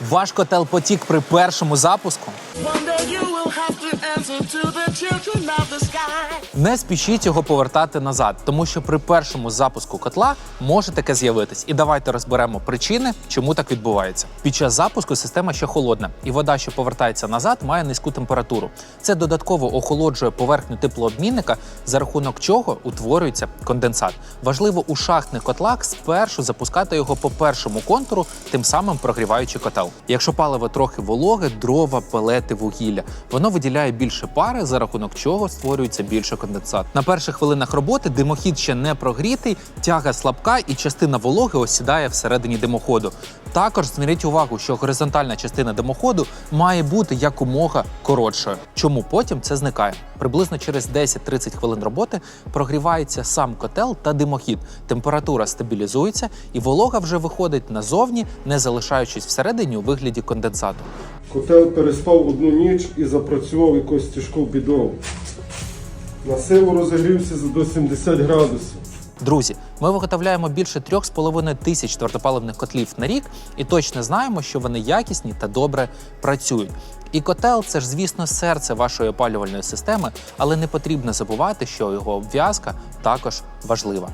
Ваш котел потік при першому запуску. Не спішіть його повертати назад, тому що при першому запуску котла може таке з'явитись. І давайте розберемо причини, чому так відбувається. Під час запуску система ще холодна, і вода, що повертається назад, має низьку температуру. Це додатково охолоджує поверхню теплообмінника, за рахунок чого утворюється конденсат. Важливо у шахтних котлах спершу запускати його по першому контуру, тим самим прогріваючи котел. Якщо паливо трохи вологе, дрова, пелети, вугілля, воно виділяє більше пари, за рахунок чого створюється більше конденсат. На перших хвилинах роботи димохід ще не прогрітий, тяга слабка і частина вологи осідає всередині димоходу. Також зверніть увагу, що горизонтальна частина димоходу має бути якомога коротшою. Чому потім це зникає? Приблизно через 10-30 хвилин роботи прогрівається сам котел та димохід. Температура стабілізується, і волога вже виходить назовні, не залишаючись всередині у вигляді конденсату. Котел переспав одну ніч і запрацював якось тяжку бідову. На силу розігрівся до 70 градусів. Друзі, ми виготовляємо більше 3,5 тисяч твердопаливних котлів на рік і точно знаємо, що вони якісні та добре працюють. І котел це ж, звісно, серце вашої опалювальної системи, але не потрібно забувати, що його обв'язка також важлива.